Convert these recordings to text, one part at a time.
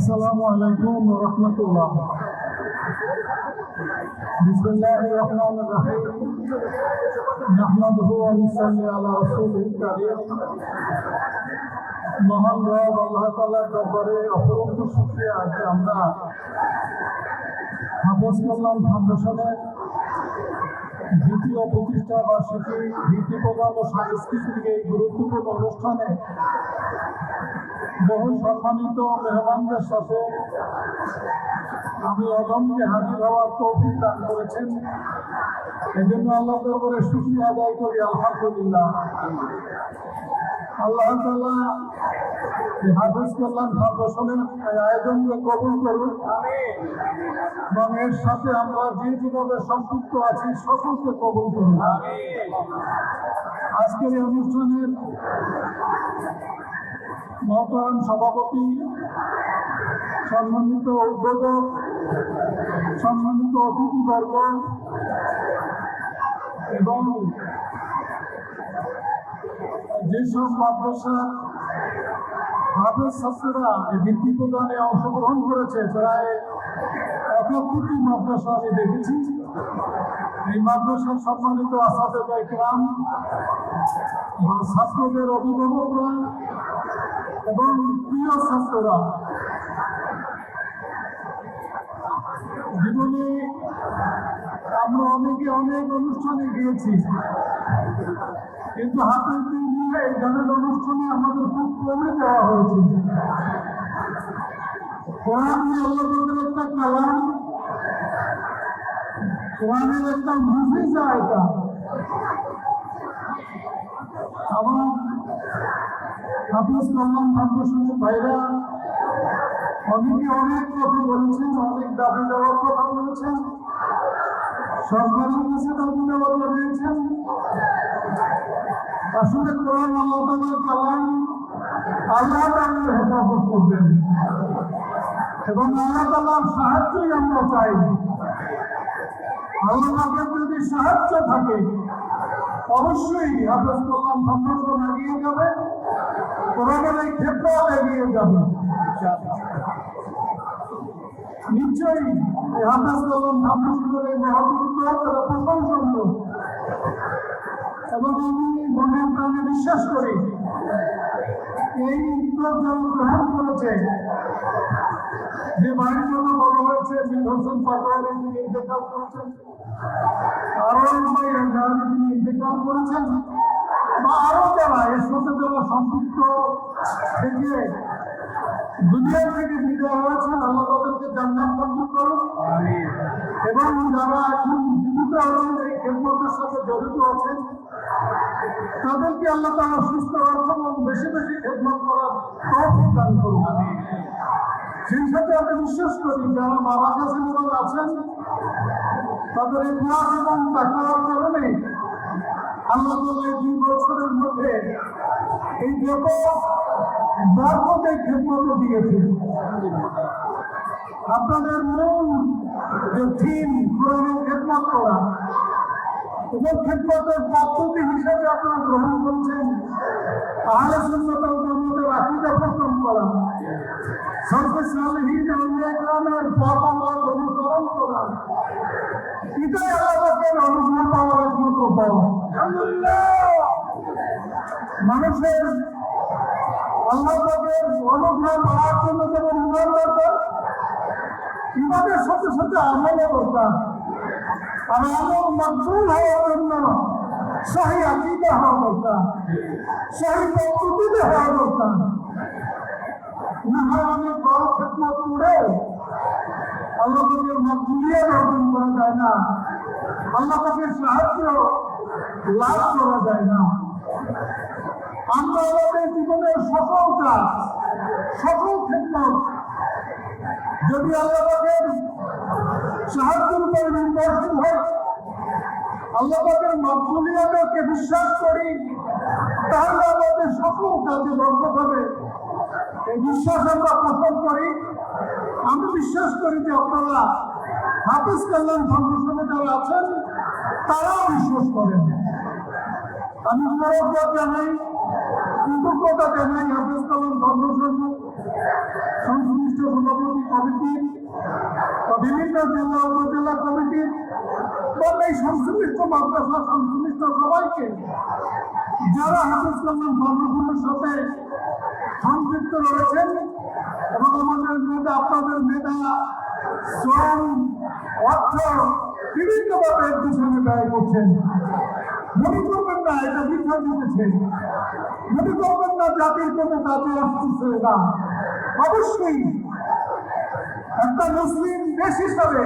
আসসালামু আলাইকুম রহমতুল্লাহ। নুসাল্লি আলা রাসূলিল কারীম। মহান রব আল্লাহ তাআলার দরবারে অপরন্ত শুকরিয়া যে আমরা হাফেজ কল্যাণ ফাউন্ডেশনের দ্বিতীয় প্রতিষ্ঠা বার্ষিকী, ভিত্তি প্রদান ও সাংস্কৃতিক এই গুরুত্বপূর্ণ অনুষ্ঠানে বহু সম্মানিত মেহমানদের সাথে আমি অদমকে হাজির হওয়ার তৌফিক দান করেছেন। এই জন্য আল্লাহ দরবারে শুক্রিয়া আদায় করি, আলহামদুলিল্লাহ। আল্লাহ এই হাফেজ কল্যাণ ফাউন্ডেশনের আয়োজনকে কবুল করুন এবং এর সাথে আমরা যে যেভাবে সম্পৃক্ত আছি, সকলকে কবুল করুন আজকের এই অনুষ্ঠানের মহতারাম সভাপতি, সম্মানিত উদ্বোধক সম্মানিত অতিথিবর্গ এবং যেসব মাদ্রাসা হাফেজ ছাত্ররা ভিত্তি প্রদানে অংশগ্রহণ করেছে, প্রায় একাত্তরটি মাদ্রাসা আমি দেখেছি। এই মাদ্রাসার সম্মানিত আসাদে গ্রাম ছাত্রদের অভিভাবকরা এবং প্রিয় ছাত্ররা, জীবনে আমরা অনেকে অনেক অনুষ্ঠানে গিয়েছি, কিন্তু দিন দিয়ে এই গানের অনুষ্ঠানে আমাদের খুব কমে দেওয়া হয়েছে। কোরআন একটা কালাম কোরআনের একটা মুভিজা এটা। আমার হাফিজ কল্যাণ ফাউন্ডেশনের ভাইরা, অনেকে অনেক কথা বলেছেন, অনেক দাবি দেওয়ার কথা বলেছেন। সরকারের কাছে দাবি দেওয়ার জানিয়েছেন আসলে কোরআন আল্লাহ তালার কালাম আল্লাহ তালার হেফাজত করবেন। এবং আল্লাহ তালার সাহায্যই আমরা চাই। আল্লাহ যদি সাহায্য থাকে অবশ্যই হাফেজ কল্যাণ ফাউন্ডেশন এগিয়ে যাবে। কোরআনের এই ক্ষেত্রে এগিয়ে যাবে। নিশ্চয়ই হাফেজ কল্যাণ ফাউন্ডেশনের এই মহাপুরুষ তারা প্রশংসনীয়। এবং আমি মনে প্রাণে বিশ্বাস করি এই উত্তর গ্রহণ করেছে যে জন্য বলা হয়েছে মীর হোসেন পাটোয়ারি তিনি ইন্তেকাল করেছেন। আরও তিনি ইন্তেকাল করেছেন। বা আরও যারা এর সাথে যারা সম্পৃক্ত থেকে দুনিয়া থেকে বিদায় হয়েছেন আল্লাহ তাদেরকে জান্নাত মঞ্জুর করুন। এবং যারা এখন জীবিত আছেন এই খেদমতের সাথে জড়িত আছেন তাদেরকে আল্লাহ তারা সুস্থ রাখুন এবং বেশি বেশি খেদমত করার তৌফিক দান করুন। সেই সাথে আমি বিশ্বাস করি, যারা মারা গেছেন এবং আছেন, তাদের ইতিহাস এবং তাকার কারণে আল্লাহ দুই বছরের মধ্যে এই ব্যাপক বরকতে খেদমতে দিয়েছে আপনাদের মূল যে থিম কোরআনের খেদমত করা খেদমতের পদ্ধতি হিসেবে আপনারা গ্রহণ করছেন। তাহলে সুন্নতাল জামাতের আকিদা প্রথম করা। সরকার সালেহীন ইকরামের পথ আমার অনুসরণ করা। এটাই আমাদের অনুগ্রহ পাওয়ার একমাত্র পথ। মানুষের আল্লাহ পাকের অনুগ্রহ পাওয়ার জন্য যেমন ইমান দরকার ইমানের সাথে সাথে আমলও দরকার। আমল মকবুল হওয়ার জন্য সহি আকিদা হওয়া দরকার সহি পদ্ধতিতে হওয়া দরকার না হয় বড় খেদমত করে আল্লাহ পাকের অর্জন করা যায় না আল্লাহ পাকের সাহায্য লাভ করা যায় না আমরা আমাদের জীবনের সকল কাজ সকল খেদমত যদি আল্লাহ সাহায্যের উপর নির্ভরশীল হয়। আল্লাহ পাকের বিশ্বাস করি, তাহলে আমাদের সকল কাজে বরকত হবে। এই বিশ্বাস আমরা পোষণ করি। আমি বিশ্বাস করি যে আপনারা হাফিজ কল্যাণ ফাউন্ডেশনে যারা আছেন, তারাও বিশ্বাস করেন। আমি মোরব্বত জানাই, কৃতজ্ঞতা জানাই হাফিজ কল্যাণ ফাউন্ডেশন সংশ্লিষ্ট সভাপতি জেলা উপজেলা কমিটির এবং এই সংশ্লিষ্ট মাদ্রাসা, সংশ্লিষ্ট সবাইকে যারা হাফিজ কালাম ফাউন্ডেশনের সাথে সম্পৃক্ত রয়েছেন এবং আমাদের মেধা আপনাদের মেধা শ্রম অর্থ বিভিন্নভাবে এর পিছনে ব্যয় করছেন। মনে করবেন না এটা বৃথা জিতেছে মনে করবেন না জাতির কোনো কাজে আসতেছে না। অবশ্যই একটা মুসলিম দেশ হিসাবে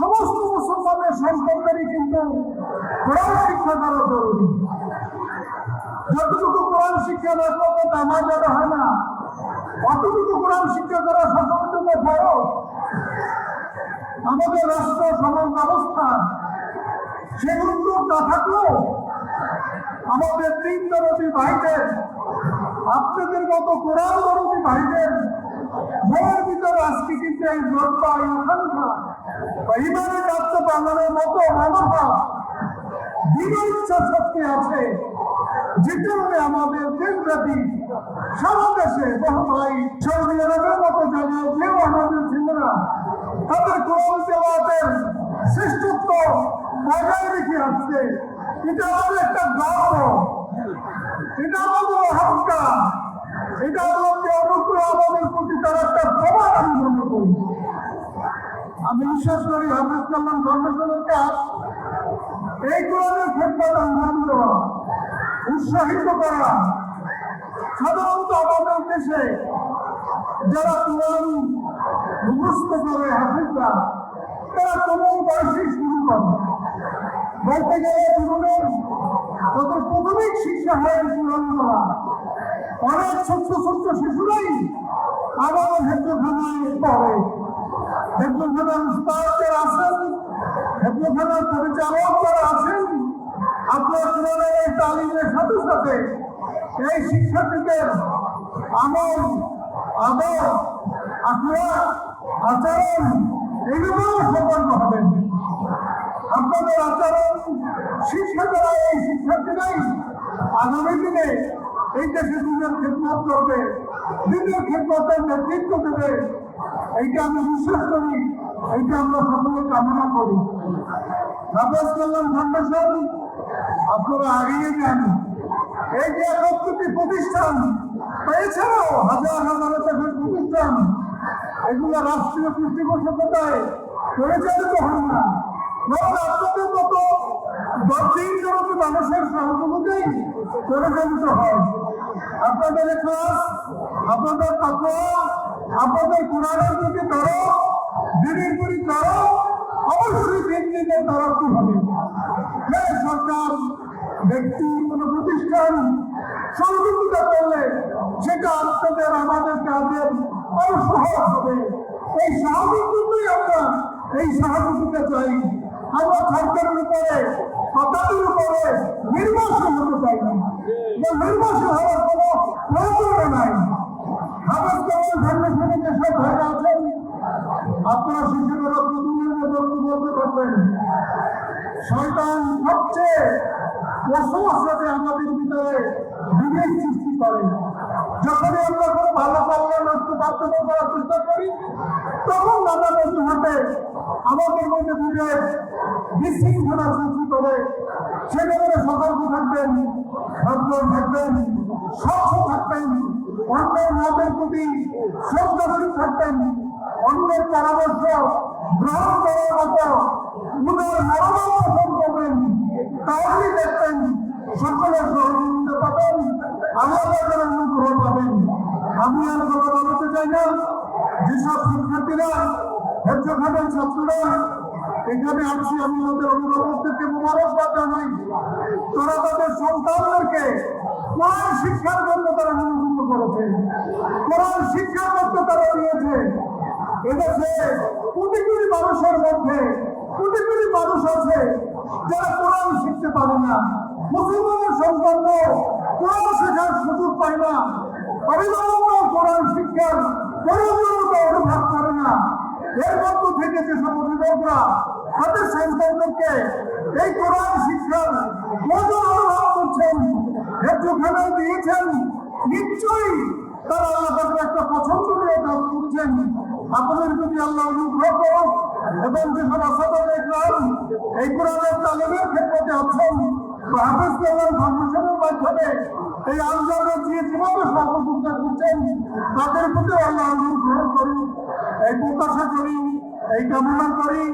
সমস্ত মুসলমানের সন্তানদেরই কিন্তু কোরআন শিক্ষা করা জরুরি। যতটুকু কোরআন শিক্ষা না করবে নামাজ আদা হয় না, অতটুকু কোরআন শিক্ষা করা সকলের জন্য আমাদের রাষ্ট্র, সমাজ, ব্যবস্থা সেগুলো না থাকলেও আমাদের তিন দরদি ভাইদের, আপনাদের মতো কোরআন দরদি ভাইদের মনের ভিতরে আজকে কিন্তু এই আকাঙ্ক্ষা। বা ইমানের কাজ বাংলার মতো মনোভাব। দিনের ইচ্ছা শক্তি আছে। যে কারণে আমাদের দেশব্যাপী সারা দেশে বহু ভাই সৌদি আরবের মতো জায়গায় যেও আমাদের ছেলেরা তাদের কোরআন দেওয়াদের শ্রেষ্ঠত্ব বজায় রেখে আসছে। এটা আমাদের একটা গর্ব। এটা আমাদের অহংকার। এটা আমাদের আমি বিশ্বাস করি হাফিজ কালাম ফাউন্ডেশনের কাজ এই কোরআনের অনুদান দেওয়া উৎসাহিত করা। সাধারণত আমাদের দেশে যারা কোরআন মুখস্থ করে হাফিজরা তারা কোনো বয়সে শুরু করে। বলতে গেলে জীবনের তাদের প্রাথমিক শিক্ষা হয় কোরআন করা অনেক ছোট্ট ছোট্ট শিশুরাই হেফজখানায় পড়ে হেফজখানার উস্তাদ যারা আছেন হেফজখানার পরিচালক যারা আছেন, আপনার কোরআনের এই তালিমের সাথে সাথে এই শিক্ষার্থীদের আমল আদর আখড়া আচরণ এগুলো সতর্ক হবেন আপনাদের আচরণ, শিক্ষা এই শিক্ষার্থীরাই আগামী দিনে এই দেশে দিনের খেদমত করবে দিনের খেদমতের নেতৃত্ব দেবে, এইটা আমি বিশ্বাস করি, এইটা আমরা সকলে কামনা করি। নাবাজ কল্যাণ ফাউন্ডেশন, আপনারা আগেই জানেন এই যে একত্রিত প্রতিষ্ঠান এছাড়াও হাজার হাজার টাকার প্রতিষ্ঠান। এগুলো রাষ্ট্রীয় পৃষ্ঠপোষকতায় পরিচালিত হয় না। আপনাদের মতো দক্ষিণ জগতে মানুষের সহযোগিতাই পরিচালিত হয়। আপনাদের ক্লাস আপনাদের তত্ত্ব, আপনাদের কোরআনের প্রতি ধরো, দিনের প্রতি ধরো, অবশ্যই ব্যক্তিদের তরফ হবে? সরকার ব্যক্তি কোনো প্রতিষ্ঠান সহযোগিতা করলে সেটা আপনাদের, আমাদের কাজের আরও সহজ হবে। এই সাহায্যের জন্যই আমরা, এই সহযোগিতা চাই। আমরা সরকারের উপরে তাদের উপরে নির্বাচন হতে চাই না। নির্বাচন হওয়ার কোনো প্রয়োজন নাই। হাবের কেমন ফাউন্ডেশনে যেসব ভাইরা আছেন, আপনারা শিশুরা বক্তব্য বলতে পারবেন শয়তান সবচেয়ে অসমস্যাতে আমাদের ভিতরে বিবেক সৃষ্টি করে। যখনই আমরা কোনো ভালো কল্যাণ রাষ্ট্র বাস্তবায়ন করার চেষ্টা করি, তখন নানা হাতে আমাদের মধ্যে বিবেক বিশৃঙ্খলা সৃষ্টি করে। সেখানে সতর্ক থাকবেন, ভদ্র থাকবেন, স্বচ্ছ থাকবেন, অন্যের মতের প্রতি শ্রদ্ধাশীল থাকবেন, অন্যের পরামর্শ গ্রহণ করার মতো উদার মনোভাব পোষণ করবেন, তাহলেই দেখবেন সকলের সহযোগিতা পাবেন। আমাদের অনুগ্রহ পাবেন আমি আর কথা বলতে চাই না। যেসব শিক্ষার্থীরা ধৈর্য হেফজখানের ছাত্ররা, এখানে আসছি আমি ওদের অভিভাবকদেরকে মোবারকবাদ জানাই। তারা তাদের সন্তানদেরকে কোরআন শিক্ষার জন্য তারা অনুমোদিত করেছে। কোরআন শিক্ষার মধ্যে তারা দিয়েছে। এদেশে কোটি কোটি মানুষের মধ্যে, কোটি কোটি মানুষ আছে যারা কোরআন শিখতে পারে না। মুসলমানের সন্তান কোরআন শেখার সুযোগ পায় না। অভিভাবকরাও কোরআন শিক্ষার প্রয়োজনীয়তা অনুভব করে না। এর মধ্য থেকে যেসব অভিভাবকরা তাদের সন্তানদেরকে এই কোরআন শিক্ষার প্রয়োজন অনুভব করছেন এর যেখানে দিয়েছেন, নিশ্চয়ই তারা আল্লাহ একটা পছন্দ নিয়ে কাজ করছেন। আপনাদের প্রতি আল্লাহ অনুগ্রহ করুন এবং যেসব আসাদা দেখলাম, এই কোরআনের তালিমের ক্ষেত্রে আছেন হাফেজ ফাউন্ডেশনের মাধ্যমে এই আন্দোলনের যে যেভাবে সহযোগিতা করছেন তাদের প্রতি আল্লাহ অনুগ্রহ করি। এই প্রত্যাশা করি, এই কামনা করি।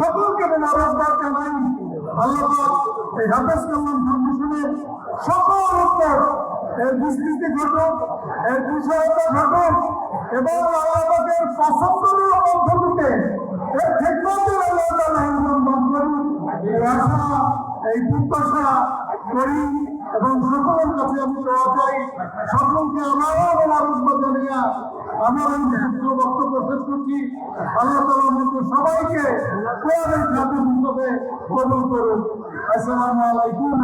সকলকে মোবারকবাদ জানাই। আল্লাহ এই হাফেজ কালাম ফাউন্ডেশনের সকল উত্তর এর বিস্তৃতি ঘটুক এর বিষয়তা ঘটুক এবং আল্লাহ পাকের পছন্দের পদ্ধতিতে এর খেদমতের আল্লাহ আশা, এই প্রত্যাশা করি। এবং সকলের কাছে আমি দোয়া চাই, সকলকে আরম্ভ জানিয়া আমার এই ক্ষেত্র বক্তব্য শেষ করছি। আল্লাহ তালা সবাইকে কোরআনের খাতে হিসাবে করুন। আসসালামু আলাইকুম।